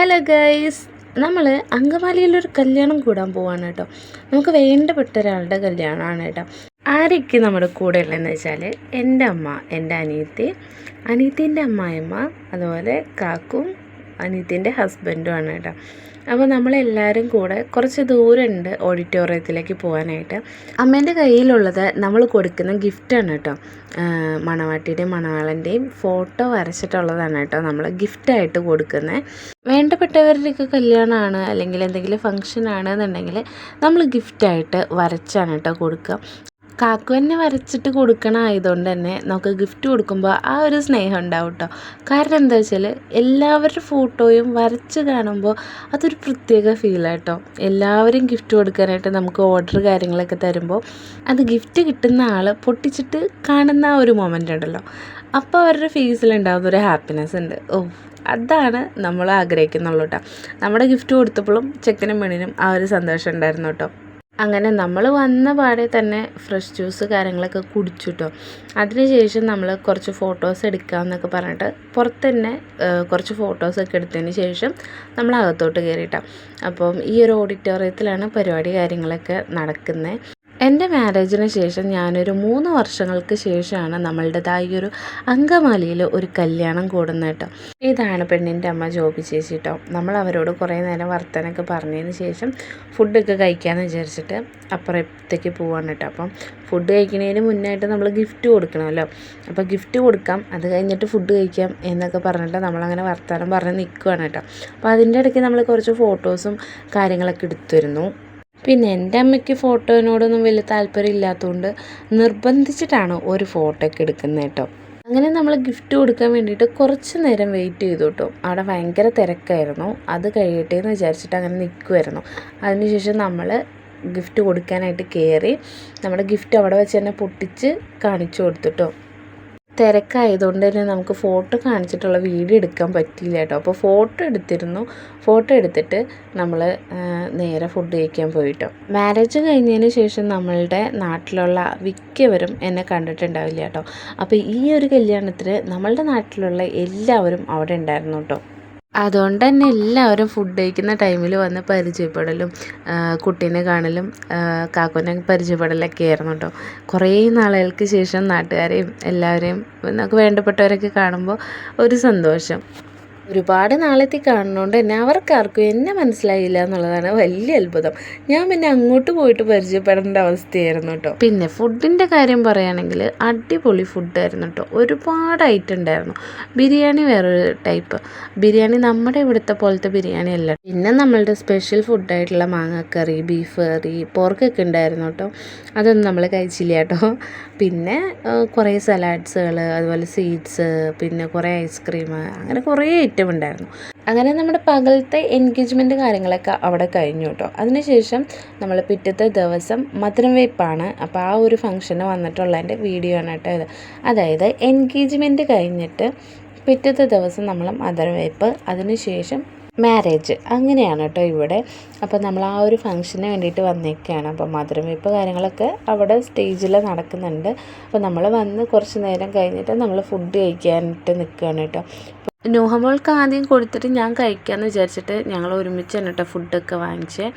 Hello guys നമ്മൾ അങ്കമാലിയിലൊരു കല്യാണം കൂടാൻ പോവാണ് കേട്ടോ. നമുക്ക് വേണ്ടപ്പെട്ട ഒരാളുടെ കല്യാണമാണ് കേട്ടോ. ആരൊക്കെ നമ്മുടെ കൂടെ ഉള്ളതെന്ന് വെച്ചാൽ എന്റെ അമ്മ എന്റെ അനിയത്തി അനിയത്തിന്റെ അമ്മായിമ്മ അതുപോലെ കാക്കും അനിയത്തിന്റെ ഹസ്ബൻഡുമാണ് കേട്ടോ. അപ്പോൾ നമ്മളെല്ലാവരും കൂടെ കുറച്ച് ദൂരമുണ്ട് ഓഡിറ്റോറിയത്തിലേക്ക് പോകാനായിട്ട്. അമ്മേന്റെ കയ്യിലുള്ളത് നമ്മൾ കൊടുക്കുന്ന ഗിഫ്റ്റാണ് കേട്ടോ. മണവാട്ടിയുടെയും മണവാളന്റെയും ഫോട്ടോ വരച്ചിട്ടുള്ളതാണ് കേട്ടോ നമ്മൾ ഗിഫ്റ്റായിട്ട് കൊടുക്കുന്നത്. വേണ്ടപ്പെട്ടവരുടെയൊക്കെ കല്യാണമാണ് അല്ലെങ്കിൽ എന്തെങ്കിലും ഫങ്ഷൻ ആണെന്നുണ്ടെങ്കിൽ നമ്മൾ ഗിഫ്റ്റായിട്ട് വരച്ചാണ് കേട്ടോ കൊടുക്കുക. കാക്കു തന്നെ വരച്ചിട്ട് കൊടുക്കണ ആയതുകൊണ്ട് തന്നെ നമുക്ക് ഗിഫ്റ്റ് കൊടുക്കുമ്പോൾ ആ ഒരു സ്നേഹം ഉണ്ടാവും കേട്ടോ കാരണം എന്താ വെച്ചാൽ എല്ലാവരുടെ ഫോട്ടോയും വരച്ച് കാണുമ്പോൾ അതൊരു പ്രത്യേക ഫീലാണ് കേട്ടോ എല്ലാവരും ഗിഫ്റ്റ് കൊടുക്കാനായിട്ട് നമുക്ക് ഓർഡർ കാര്യങ്ങളൊക്കെ തരുമ്പോൾ അത് ഗിഫ്റ്റ് കിട്ടുന്ന ആൾ പൊട്ടിച്ചിട്ട് കാണുന്ന ആ ഒരു മൊമെന്റ് ഉണ്ടല്ലോ. അപ്പോൾ അവരുടെ ഫേസിലുണ്ടാകുന്ന ഒരു ഹാപ്പിനെസ് ഉണ്ട്. ഓ അതാണ് നമ്മൾ ആഗ്രഹിക്കുന്നുള്ളൂ കേട്ടോ നമ്മുടെ ഗിഫ്റ്റ് കൊടുത്തപ്പോഴും ചെക്കനും പെണ്ണിനും ആ ഒരു സന്തോഷം ഉണ്ടായിരുന്നു കേട്ടോ അങ്ങനെ നമ്മൾ വന്ന പാടെ തന്നെ ഫ്രഷ് ജ്യൂസ് കാര്യങ്ങളൊക്കെ കുടിച്ചിട്ടോ. അതിനുശേഷം നമ്മൾ കുറച്ച് ഫോട്ടോസ് എടുക്കാമെന്നൊക്കെ പറഞ്ഞിട്ട് പുറത്ത് തന്നെ കുറച്ച് ഫോട്ടോസൊക്കെ എടുത്തതിന് ശേഷം നമ്മൾ അകത്തോട്ട് കയറിയിട്ടാണ് അപ്പം ഈ ഒരു ഓഡിറ്റോറിയത്തിലാണ് പരിപാടി കാര്യങ്ങളൊക്കെ നടക്കുന്നത് എന്റെ മാരേജിന് ശേഷം ഞാനൊരു മൂന്ന് വർഷങ്ങൾക്ക് ശേഷമാണ് നമ്മളുടേതായ ഒരു അങ്കമാലിയിൽ ഒരു കല്യാണം കൂടുന്നത് കേട്ടോ. ഇതാണ് പെണ്ണിന്റെ അമ്മ ജോബി ചേച്ചി കേട്ടോ. നമ്മൾ അവരോട് കുറേ നേരം വർത്തനൊക്കെ പറഞ്ഞതിന് ശേഷം ഫുഡൊക്കെ കഴിക്കാമെന്ന് വിചാരിച്ചിട്ട് അപ്പുറത്തേക്ക് പോവാണ് കേട്ടോ. അപ്പം ഫുഡ് കഴിക്കുന്നതിന് മുന്നായിട്ട് നമ്മൾ ഗിഫ്റ്റ് കൊടുക്കണമല്ലോ. അപ്പോൾ ഗിഫ്റ്റ് കൊടുക്കാം അത് കഴിഞ്ഞിട്ട് ഫുഡ് കഴിക്കാം എന്നൊക്കെ പറഞ്ഞിട്ട് നമ്മളങ്ങനെ വർത്തമാനം പറഞ്ഞ് നിൽക്കുകയാണ് കേട്ടോ. അപ്പോൾ അതിന്റെ ഇടയ്ക്ക് നമ്മൾ കുറച്ച് ഫോട്ടോസും കാര്യങ്ങളൊക്കെ എടുത്തിരുന്നു. പിന്നെ എന്റെ അമ്മയ്ക്ക് ഫോട്ടോനോടൊന്നും വലിയ താല്പര്യം ഇല്ലാത്തതുകൊണ്ട് നിർബന്ധിച്ചിട്ടാണ് ഒരു ഫോട്ടോ എടുക്കുന്നത് കേട്ടോ. അങ്ങനെ നമ്മൾ ഗിഫ്റ്റ് കൊടുക്കാൻ വേണ്ടിയിട്ട് കുറച്ച് നേരം വെയിറ്റ് ചെയ്തു കേട്ടോ അവിടെ ഭയങ്കര തിരക്കായിരുന്നു. അത് കഴിയട്ടെ എന്ന് വിചാരിച്ചിട്ട് അങ്ങനെ നിൽക്കുമായിരുന്നു അതിനുശേഷം നമ്മൾ ഗിഫ്റ്റ് കൊടുക്കാനായിട്ട് കയറി നമ്മുടെ ഗിഫ്റ്റ് അവിടെ വെച്ച് തന്നെ പൊട്ടിച്ച് കാണിച്ചു കൊടുത്തിട്ടോ. തിരക്കായതുകൊണ്ട് തന്നെ നമുക്ക് ഫോട്ടോ കാണിച്ചിട്ടുള്ള വീഡിയോ എടുക്കാൻ പറ്റിയില്ല കേട്ടോ. അപ്പോൾ ഫോട്ടോ എടുത്തിരുന്നു. ഫോട്ടോ എടുത്തിട്ട് നമ്മൾ നേരെ ഫുഡ് കഴിക്കാൻ പോയിട്ടോ. മാരേജ് കഴിഞ്ഞതിന് ശേഷം നമ്മളുടെ നാട്ടിലുള്ള മിക്കവരും എന്നെ കണ്ടിട്ടുണ്ടാവില്ല കേട്ടോ. അപ്പോൾ ഈ ഒരു കല്യാണത്തിന് നമ്മളുടെ നാട്ടിലുള്ള എല്ലാവരും അവിടെ ഉണ്ടായിരുന്നു കേട്ടോ. അതുകൊണ്ട് തന്നെ എല്ലാവരും ഫുഡ് കഴിക്കുന്ന ടൈമിൽ വന്ന് പരിചയപ്പെടലും കുട്ടീനെ കാണലും കാക്കുവിനെ പരിചയപ്പെടലൊക്കെ ആയിരുന്നു കേട്ടോ കുറേ നാളുകൾക്ക് ശേഷം നാട്ടുകാരെയും എല്ലാവരെയും നമുക്ക് വേണ്ടപ്പെട്ടവരൊക്കെ കാണുമ്പോൾ ഒരു സന്തോഷം. ഒരുപാട് നാളെത്തി കാണുന്നതുകൊണ്ട് തന്നെ അവർക്കാർക്കും എന്നെ മനസ്സിലായില്ല എന്നുള്ളതാണ് വലിയ അത്ഭുതം. ഞാൻ പിന്നെ അങ്ങോട്ട് പോയിട്ട് പരിചയപ്പെടേണ്ട അവസ്ഥയായിരുന്നു കേട്ടോ പിന്നെ ഫുഡിന്റെ കാര്യം പറയുകയാണെങ്കിൽ അടിപൊളി ഫുഡായിരുന്നു കേട്ടോ ഒരുപാട് ഐറ്റം ഉണ്ടായിരുന്നു. ബിരിയാണി വേറൊരു ടൈപ്പ് ബിരിയാണി നമ്മുടെ ഇവിടുത്തെ പോലത്തെ ബിരിയാണി അല്ല. പിന്നെ നമ്മളുടെ സ്പെഷ്യൽ ഫുഡായിട്ടുള്ള മാങ്ങക്കറി ബീഫ് കറി പോർക്കൊക്കെ ഉണ്ടായിരുന്നു കേട്ടോ അതൊന്നും നമ്മൾ കഴിച്ചില്ല കേട്ടോ പിന്നെ കുറേ സലാഡ്സുകൾ അതുപോലെ സ്വീറ്റ്സ് പിന്നെ കുറേ ഐസ്ക്രീം അങ്ങനെ കുറേ ഐറ്റം ഉണ്ടായിരുന്നു. അങ്ങനെ നമ്മുടെ പകലത്തെ എൻഗേജ്മെന്റ് കാര്യങ്ങളൊക്കെ അവിടെ കഴിഞ്ഞു കേട്ടോ. അതിനുശേഷം നമ്മൾ പിറ്റത്തെ ദിവസം മധുരം വെയ്പ്പാണ് അപ്പോൾ ആ ഒരു ഫംഗ്ഷന് വന്നിട്ടുള്ളതിന്റെ വീഡിയോ ആണ് കേട്ടോ ഇത്. അതായത് എൻഗേജ്മെന്റ് കഴിഞ്ഞിട്ട് പിറ്റത്തെ ദിവസം നമ്മൾ മധുരം വെയ്പ്പ് അതിനുശേഷം മാരേജ് അങ്ങനെയാണ് കേട്ടോ ഇവിടെ. അപ്പോൾ നമ്മൾ ആ ഒരു ഫംഗ്ഷന് വേണ്ടിയിട്ട് വന്നേക്കാണ്. അപ്പോൾ മധുരം വെയ്പ്പ് കാര്യങ്ങളൊക്കെ അവിടെ സ്റ്റേജിൽ നടക്കുന്നുണ്ട്. അപ്പോൾ നമ്മൾ വന്ന് കുറച്ച് നേരം കഴിഞ്ഞിട്ട് നമ്മൾ ഫുഡ് കഴിക്കാനായിട്ട് നിൽക്കുകയാണ് കേട്ടോ. നൂഹമോൾക്ക് ആദ്യം കൊടുത്തിട്ട് ഞാൻ കഴിക്കാമെന്ന് വിചാരിച്ചിട്ട് ഞങ്ങൾ ഒരുമിച്ചാണ് കേട്ടോ ഫുഡൊക്കെ വാങ്ങിച്ചത്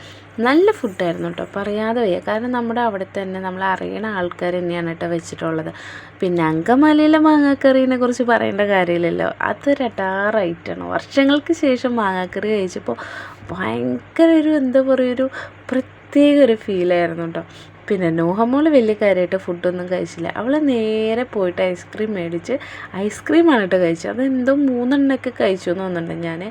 നല്ല ഫുഡായിരുന്നു കേട്ടോ. പറയാതെ വയ്യ. കാരണം നമ്മുടെ അവിടെ തന്നെ നമ്മൾ അറിയണ ആൾക്കാർ തന്നെയാണ് കേട്ടോ വെച്ചിട്ടുള്ളത്. പിന്നെ അങ്കമാലിയിലെ മാങ്ങാക്കറീനെ കുറിച്ച് പറയേണ്ട കാര്യമില്ലല്ലോ. അതൊരു അടാറായിട്ടാണ് വർഷങ്ങൾക്ക് ശേഷം മാങ്ങാക്കറി കഴിച്ചപ്പോൾ ഭയങ്കര ഒരു എന്താ പറയുക ഒരു പ്രത്യേക ഒരു ഫീലായിരുന്നു കേട്ടോ. പിന്നെ നോഹമോൾ വലിയ കാര്യമായിട്ട് ഫുഡൊന്നും കഴിച്ചില്ല. അവൾ നേരെ പോയിട്ട് ഐസ്ക്രീം മേടിച്ച് ഐസ്ക്രീമാണ് കേട്ടോ കഴിച്ചത്. അതെന്തോ മൂന്നെണ്ണമൊക്കെ കഴിച്ചു എന്ന് തോന്നുന്നുണ്ട് ഞാൻ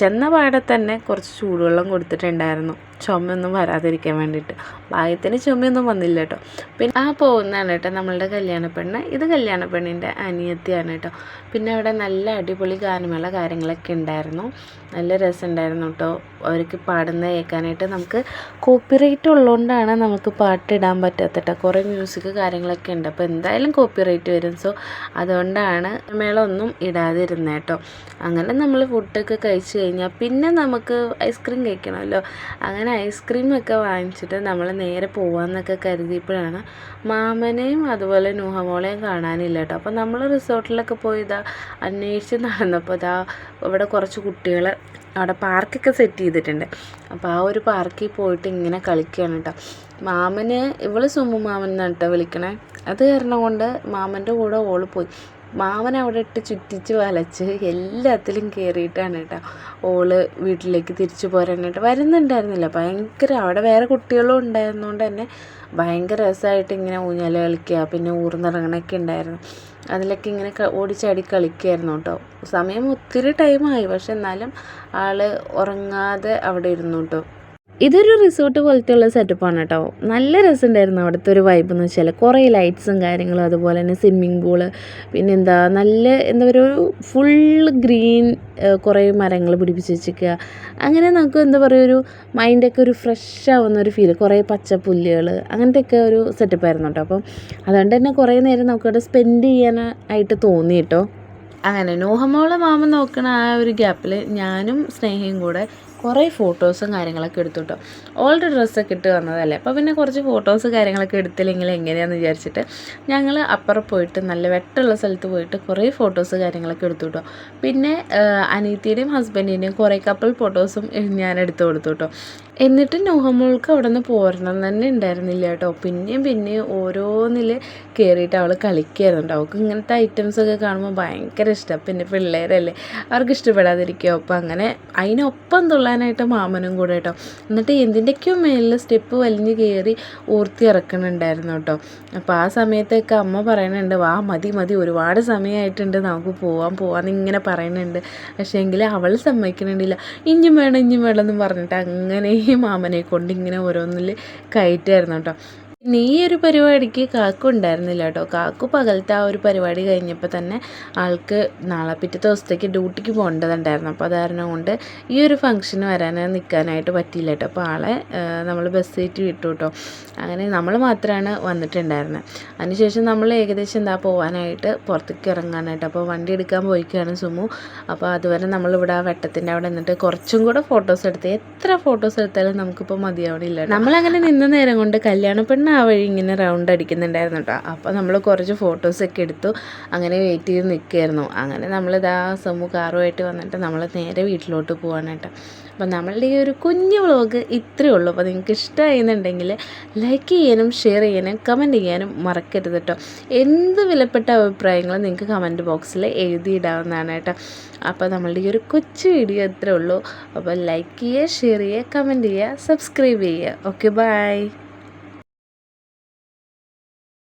ചെന്ന പാടെ തന്നെ കുറച്ച് ചൂടുവെള്ളം കൊടുത്തിട്ടുണ്ടായിരുന്നു. ചുമയൊന്നും വരാതിരിക്കാൻ വേണ്ടിയിട്ട്. ഭാഗ്യത്തിന് ചുമയൊന്നും വന്നില്ല കേട്ടോ പിന്നെ ആ പോകുന്നതാണ് കേട്ടോ നമ്മളുടെ കല്യാണ പെണ്ണ് ഇത് കല്യാണ പെണ്ണിന്റെ അനിയത്തിയാണ് കേട്ടോ പിന്നെ അവിടെ നല്ല അടിപൊളി ഗാനമേള കാര്യങ്ങളൊക്കെ ഉണ്ടായിരുന്നു. നല്ല രസമുണ്ടായിരുന്നു കേട്ടോ അവർക്ക് പാടുന്ന കേൾക്കാനായിട്ട് നമുക്ക് കോപ്പിറൈറ്റ് ഉള്ളതുകൊണ്ടാണ് നമുക്ക് പാട്ടിടാൻ പറ്റാത്ത കേട്ടോ കുറേ മ്യൂസിക് കാര്യങ്ങളൊക്കെ ഉണ്ട്. അപ്പോൾ എന്തായാലും കോപ്പിറൈറ്റ് വരും. സോ അതുകൊണ്ടാണ് മേള ഒന്നും ഇടാതിരുന്നത് കേട്ടോ അങ്ങനെ നമ്മൾ ഫുഡൊക്കെ കഴിച്ചു കഴിഞ്ഞാൽ പിന്നെ നമുക്ക് ഐസ്ക്രീം കഴിക്കണമല്ലോ. അങ്ങനെ ഐസ്ക്രീമൊക്കെ വാങ്ങിച്ചിട്ട് നമ്മൾ നേരെ പോവാമെന്നൊക്കെ കരുതിയപ്പോഴാണ് മാമനെയും അതുപോലെ നൂഹമോളെയും കാണാനില്ല കേട്ടോ. അപ്പോൾ നമ്മൾ റിസോർട്ടിലൊക്കെ പോയി ഇതാ അന്വേഷിച്ച് നടന്നപ്പോൾ ഇതാ ഇവിടെ കുറച്ച് കുട്ടികൾ അവിടെ പാർക്കൊക്കെ സെറ്റ് ചെയ്തിട്ടുണ്ട്. അപ്പോൾ ആ ഒരു പാർക്കിൽ പോയിട്ട് ഇങ്ങനെ കളിക്കുകയാണ് കേട്ടോ. മാമന് ഇവൾ സുമു മാമൻ എന്നാണ് കേട്ടോ വിളിക്കണേ. അത് കാരണം കൊണ്ട് മാമന്റെ കൂടെ ഓൾ പോയി. മാമൻ അവിടെ ഇട്ട് ചുറ്റിച്ച് വലച്ച് എല്ലാത്തിലും കയറിയിട്ടാണ് കേട്ടോ. ഓൾ വീട്ടിലേക്ക് തിരിച്ചു പോരാനായിട്ട് വരുന്നുണ്ടായിരുന്നില്ല. ഭയങ്കര അവിടെ വേറെ കുട്ടികളും ഉണ്ടായിരുന്നതുകൊണ്ട് തന്നെ ഭയങ്കര രസമായിട്ട് ഇങ്ങനെ ഊഞ്ഞാൽ കളിക്കുക പിന്നെ ഊർന്നിറങ്ങണൊക്കെ ഉണ്ടായിരുന്നു. അതിലൊക്കെ ഇങ്ങനെ ഓടിച്ചാടി കളിക്കുമായിരുന്നു കേട്ടോ. സമയം ഒത്തിരി ടൈമായി പക്ഷെ എന്നാലും ആൾ ഉറങ്ങാതെ അവിടെ ഇരുന്നു കേട്ടോ. ഇതൊരു റിസോർട്ട് പോലത്തെ ഉള്ള സെറ്റപ്പാണ് കേട്ടോ നല്ല രസമുണ്ടായിരുന്നു അവിടുത്തെ ഒരു വൈബ് എന്ന് വെച്ചാൽ കുറേ ലൈറ്റ്സും കാര്യങ്ങളും അതുപോലെ തന്നെ സ്വിമ്മിങ് പൂൾ പിന്നെ എന്താ നല്ല എന്താ പറയുക ഒരു ഫുൾ ഗ്രീൻ കുറേ മരങ്ങൾ പിടിപ്പിച്ച് വെച്ചിരിക്കുക അങ്ങനെ നമുക്ക് എന്താ പറയുക ഒരു മൈൻഡൊക്കെ ഒരു ഫ്രഷ് ആവുന്ന ഒരു ഫീൽ കുറേ പച്ചപ്പുല്ലുകൾ അങ്ങനത്തെയൊക്കെ ഒരു സെറ്റപ്പായിരുന്നു കേട്ടോ അപ്പം അതുകൊണ്ട് തന്നെ കുറേ നേരം നമുക്കവിടെ സ്പെൻഡ് ചെയ്യാനായിട്ട് തോന്നി കേട്ടോ അങ്ങനെ നോഹമോളെ മാമൻ നോക്കണ ആ ഒരു ഗ്യാപ്പിൽ ഞാനും സ്നേഹയും കൂടെ കുറേ ഫോട്ടോസും കാര്യങ്ങളൊക്കെ എടുത്തു കേട്ടോ ഓൾഡ് ഡ്രസ്സൊക്കെ ഇട്ട് വന്നതല്ലേ? അപ്പോൾ പിന്നെ കുറച്ച് ഫോട്ടോസ് കാര്യങ്ങളൊക്കെ എടുത്തില്ലെങ്കിൽ എങ്ങനെയാണെന്ന് വിചാരിച്ചിട്ട് ഞങ്ങൾ അപ്പുറം പോയിട്ട് നല്ല വെട്ടമുള്ള സ്ഥലത്ത് പോയിട്ട് കുറേ ഫോട്ടോസ് കാര്യങ്ങളൊക്കെ എടുത്തു കേട്ടോ പിന്നെ അനീത്തിയുടെയും ഹസ്ബൻഡിന്റെയും കുറേ കപ്പിൾ ഫോട്ടോസും ഞാൻ എടുത്തു കൊടുത്തു കേട്ടോ എന്നിട്ട് നോഹമോൾക്ക് അവിടെ നിന്ന് പോരണം തന്നെ ഉണ്ടായിരുന്നില്ല കേട്ടോ. പിന്നെയും പിന്നെയും ഓരോന്നിൽ കയറിയിട്ട് അവൾ കളിക്കായിരുന്നു അവൾക്ക് ഇങ്ങനത്തെ ഐറ്റംസൊക്കെ കാണുമ്പോൾ ഭയങ്കര ഇഷ്ടമാണ് പിന്നെ പിള്ളേരല്ലേ അവർക്ക് ഇഷ്ടപ്പെടാതിരിക്കുക അപ്പോൾ അങ്ങനെ അതിനൊപ്പം തുള്ളാനായിട്ട് മാമനും കൂടെ കേട്ടോ. എന്നിട്ട് എന്തിന്റെയൊക്കെയോ മേലിൽ സ്റ്റെപ്പ് വലിഞ്ഞ് കയറി ഓർത്തി ഇറക്കണുണ്ടായിരുന്നു കേട്ടോ. അപ്പോൾ ആ സമയത്തൊക്കെ അമ്മ പറയണുണ്ട് വാ മതി മതി ഒരുപാട് സമയമായിട്ടുണ്ട് നമുക്ക് പോവാൻ പോവാന്ന് ഇങ്ങനെ പറയണുണ്ട്. പക്ഷേ എങ്കിൽ അവൾ സമ്മതിക്കണില്ല ഇഞ്ഞും വേണം ഇഞ്ഞും വേണം എന്ന് പറഞ്ഞിട്ട് അങ്ങനെ മാമനെ കൊണ്ട് ഇങ്ങനെ ഓരോന്നിൽ കയറ്റായിരുന്നു കേട്ടോ. ഈ ഒരു പരിപാടിക്ക് കാക്കു ഉണ്ടായിരുന്നില്ല കേട്ടോ. കാക്കു പകലത്തെ ആ ഒരു പരിപാടി കഴിഞ്ഞപ്പോൾ തന്നെ ആൾക്ക് നാളെ പിറ്റേ ദിവസത്തേക്ക് ഡ്യൂട്ടിക്ക് പോകേണ്ടതുണ്ടായിരുന്നു. അപ്പോൾ അത് കാരണം കൊണ്ട് ഈ ഒരു ഫംഗ്ഷന് വരാനേ നിൽക്കാനായിട്ട് പറ്റിയില്ല കേട്ടോ. അപ്പോൾ ആളെ നമ്മൾ ബസ് സീറ്റ് വിട്ടു കേട്ടോ. അങ്ങനെ നമ്മൾ മാത്രമാണ് വന്നിട്ടുണ്ടായിരുന്നത്. അതിനുശേഷം നമ്മൾ ഏകദേശം എന്താ പോകാനായിട്ട് പുറത്തേക്ക് ഇറങ്ങാനായിട്ട് അപ്പോൾ വണ്ടി എടുക്കാൻ പോയിക്കാണ് സുമു. അപ്പോൾ അതുവരെ നമ്മളിവിടെ ആ വെട്ടത്തിന്റെ അവിടെ നിന്നിട്ട് കുറച്ചും കൂടെ ഫോട്ടോസ് എടുത്ത് എത്ര ഫോട്ടോസ് എടുത്താലും നമുക്കിപ്പോൾ മതിയാവണില്ല നമ്മളങ്ങനെ നിന്ന നേരം കൊണ്ട് കല്യാണ പെണ്ണ് ആ വഴി ഇങ്ങനെ റൗണ്ട് അടിക്കുന്നുണ്ടായിരുന്നു കേട്ടോ അപ്പോൾ നമ്മൾ കുറച്ച് ഫോട്ടോസൊക്കെ എടുത്തു. അങ്ങനെ വെയിറ്റ് ചെയ്ത് നിൽക്കുകയായിരുന്നു അങ്ങനെ നമ്മളിതാ സമു കാറുമായിട്ട് വന്നിട്ട് നമ്മൾ നേരെ വീട്ടിലോട്ട് പോവാണ് കേട്ടോ അപ്പോൾ നമ്മളുടെ ഈ ഒരു കുഞ്ഞു വ്ളോഗ് ഇത്രയേ ഉള്ളൂ. അപ്പോൾ നിങ്ങൾക്ക് ഇഷ്ടമായിരുന്നുണ്ടെങ്കിൽ ലൈക്ക് ചെയ്യാനും ഷെയർ ചെയ്യാനും കമന്റ് ചെയ്യാനും മറക്കരുത് കേട്ടോ എന്ത് വിലപ്പെട്ട അഭിപ്രായങ്ങളും നിങ്ങൾക്ക് കമന്റ് ബോക്സിൽ എഴുതിയിടാവുന്നതാണ് കേട്ടോ അപ്പോൾ നമ്മളുടെ ഈ ഒരു കൊച്ചു വീഡിയോ ഇത്രയേ ഉള്ളൂ. അപ്പോൾ ലൈക്ക് ചെയ്യുക ഷെയർ ചെയ്യുക കമന്റ് ചെയ്യുക സബ്സ്ക്രൈബ് ചെയ്യുക. Okay bye